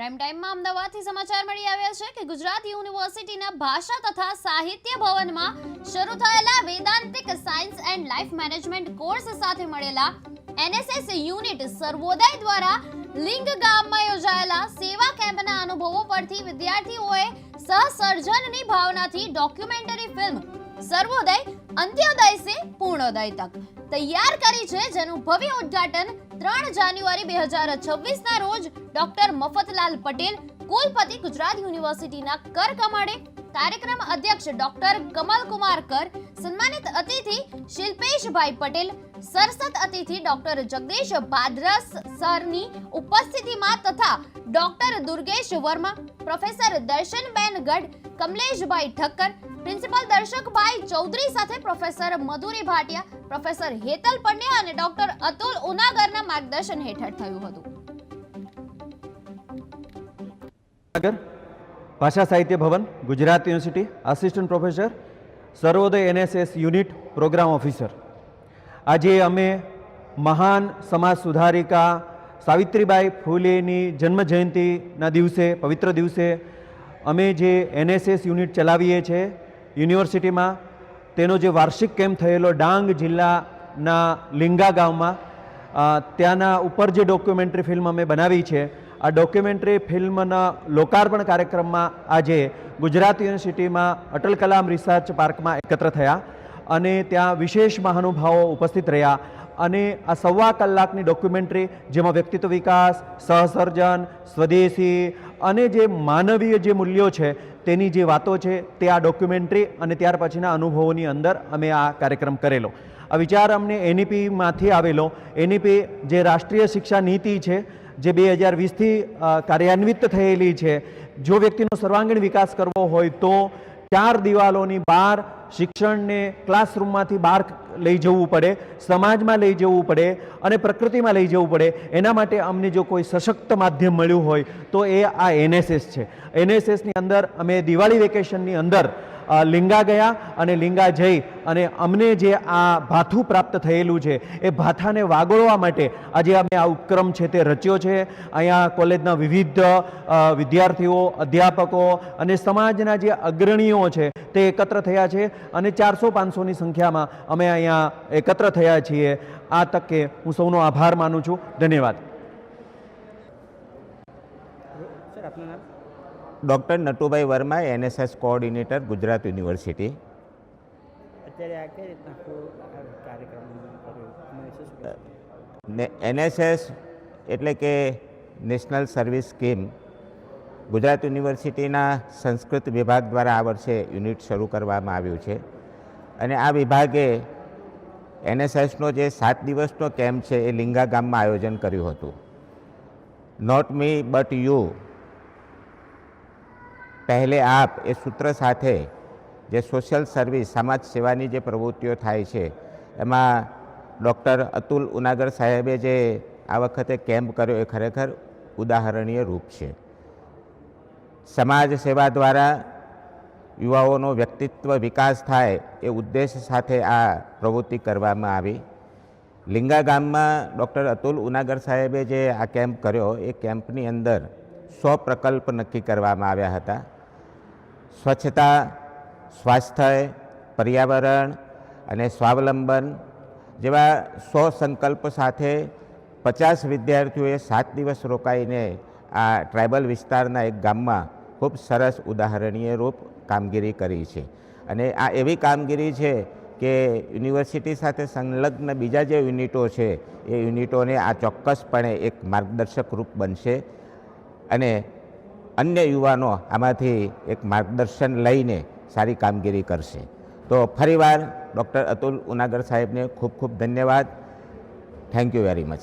Prime ટાઈમમાં અમદાવાદથી સમાચાર મળી આવ્યા છે કે ગુજરાત યુનિવર્સિટીના ભાષા તથા સાહિત્ય ભવનમાં શરૂ થયેલા vedantic science and life management course સાથે મળેલા એનએસએસ યુનિટ સર્વોદય દ્વારા લિંગ ગામમાં યોજાયેલા સેવા કેમ્પના અનુભવો પરથી વિદ્યાર્થીઓએ સહસર્જનની ભાવનાથી ડોક્યુમેન્ટરી ફિલ્મ સર્વોદય, અંત્યોદય સે પૂર્ણોદય તક તૈયાર કરી છે, જેનું ભવ્ય ઉદ્ઘાટન ત્રણ જાન્યુઆરી બે હજાર છવ્વીસના રોજ ડોક્ટર મફતલાલ પટેલ કુલપતિ ગુજરાત યુનિવર્સિટીના કર કમાડે કાર્યક્રમ અધ્યક્ષ ડોક્ટર કમલકુમાર કર, સન્માનિત અતિથિ શિલ્પેશભાઈ પટેલ સરસત અતિથિ ડોક્ટર જગદીશ ભાદ્રસ સરની ઉપસ્થિતિમાં તથા doctor Durgesh Verma, professor Darshanben Gadh, Kamleshbhai Thakkar, principal Darshakbhai Chaudhary સાથે પ્રોફેસર મધુરી ભાટિયા પ્રોફેસર હેતલ પંડ્યા અને ડોક્ટર અતુલ ઉનાગરના માર્ગદર્શન હેઠળ થયું હતું. ભાષા સાહિત્ય ભવન, Gujarat university assistant professor Sarvodaya NSS unit program officer આજે અમે મહાન સમાજ સુધારિકા સાવિત્રીબાઈ ફૂલેની જન્મ જયંતિના દિવસે, પવિત્ર દિવસે, અમે જે એનએસએસ યુનિટ ચલાવીએ છીએ, યુનિવર્સિટીમાં તેનો જે વાર્ષિક કેમ્પ થયેલો ડાંગ જિલ્લાના લિંગા ગામમાં ત્યાંના ઉપર જે ડોક્યુમેન્ટરી ફિલ્મ અમે બનાવી છે, આ ડોક્યુમેન્ટરી ફિલ્મના લોકાર્પણ કાર્યક્રમમાં આજે ગુજરાત યુનિવર્સિટીમાં અટલ કલામ રિસર્ચ પાર્કમાં એકત્ર થયા અને ત્યાં વિશેષ મહાનુભાવો ઉપસ્થિત રહ્યા અને આ સવા કલાકની ડોક્યુમેન્ટરી જેમાં વ્યક્તિત્વ વિકાસ, સહસર્જન, સ્વદેશી અને જે માનવીય જે મૂલ્યો છે, તેની જે વાતો છે, તે આ ડોક્યુમેન્ટરી અને ત્યાર પછીના અનુભવોની અંદર અમે આ કાર્યક્રમ કરેલો. આ વિચાર અમને એનઈપીમાંથી આવેલો. એનઈપી જે રાષ્ટ્રીય શિક્ષા નીતિ છે, જે બે હજાર વીસથી કાર્યાન્વિત થયેલી છે, જો વ્યક્તિનો સર્વાંગીણ વિકાસ કરવો હોય તો ચાર દિવાલોની બહાર શિક્ષણને ક્લાસરૂમમાંથી બહાર લઈ જવું પડે, સમાજમાં લઈ જવું પડે અને પ્રકૃતિમાં લઈ જવું પડે. એના માટે અમને જો કોઈ સશક્ત માધ્યમ મળ્યું હોય, તો એ આ એનએસએસ છે. એનએસએસની અંદર અમે દિવાળી વેકેશનની અંદર લિંગા ગયા અને લિંગા જઈ અને અમને જે આ ભાથું પ્રાપ્ત થયેલું છે, એ ભાથાને વાગોળવા માટે આજે અમે આ ઉપક્રમ છે તે રચ્યો છે. અહીંયા કોલેજના વિવિધ વિદ્યાર્થીઓ, અધ્યાપકો અને સમાજના જે અગ્રણીઓ છે તે એકત્ર થયા છે અને ચારસો પાંચસોની સંખ્યામાં અમે અહીંયા એકત્ર થયા છીએ. આ તકે હું સૌનો આભાર માનું છું. ધન્યવાદ. Sir doctor Natubhai Verma NSS coordinator Gujarat university? ને એનએસએસ એટલે કે નેશનલ સર્વિસ સ્કીમ ગુજરાત યુનિવર્સિટીના સંસ્કૃત વિભાગ દ્વારા આ વર્ષે યુનિટ શરૂ કરવામાં આવ્યું છે. અને આ વિભાગે એનએસએસનો જે સાત દિવસનો કેમ્પ છે એ લિંગા ગામમાં આયોજન કર્યું હતું. નોટ મી બટ યુ પહેલે આપ એ સૂત્ર સાથે જે સોશિયલ સર્વિસ સમાજ સેવાની જે પ્રવૃત્તિઓ થાય છે, એમાં ડૉક્ટર અતુલ ઉનાગર સાહેબે જે આ વખતે કેમ્પ કર્યો એ ખરેખર ઉદાહરણીય રૂપ છે. સમાજ સેવા દ્વારા યુવાઓનો વ્યક્તિત્વ વિકાસ થાય એ ઉદ્દેશ સાથે આ પ્રવૃત્તિ કરવામાં આવી. લિંગા ગામમાં ડૉક્ટર અતુલ ઉનાગર સાહેબે જે આ કેમ્પ કર્યો, એ કેમ્પની અંદર સો પ્રકલ્પ નક્કી કરવામાં આવ્યા હતા. સ્વચ્છતા, સ્વાસ્થ્ય, પર્યાવરણ અને સ્વાવલંબન જેવા સો સંકલ્પ સાથે પચાસ વિદ્યાર્થીઓએ સાત દિવસ રોકાઈને આ ટ્રાઇબલ વિસ્તારના એક ગામમાં ખૂબ સરસ ઉદાહરણીય રૂપ કામગીરી કરી છે. અને આ એવી કામગીરી છે કે યુનિવર્સિટી સાથે સંલગ્ન બીજા જે યુનિટો છે, એ યુનિટોને આ ચોક્કસપણે એક માર્ગદર્શક રૂપ બનશે. અને અન્ય યુવાનો આમાંથી એક માર્ગદર્શન લઈને સારી કામગીરી કરશે. તો ફરીવાર ડૉક્ટર અતુલ ઉનાગર સાહેબને ખૂબ ખૂબ ધન્યવાદ. Thank you very much.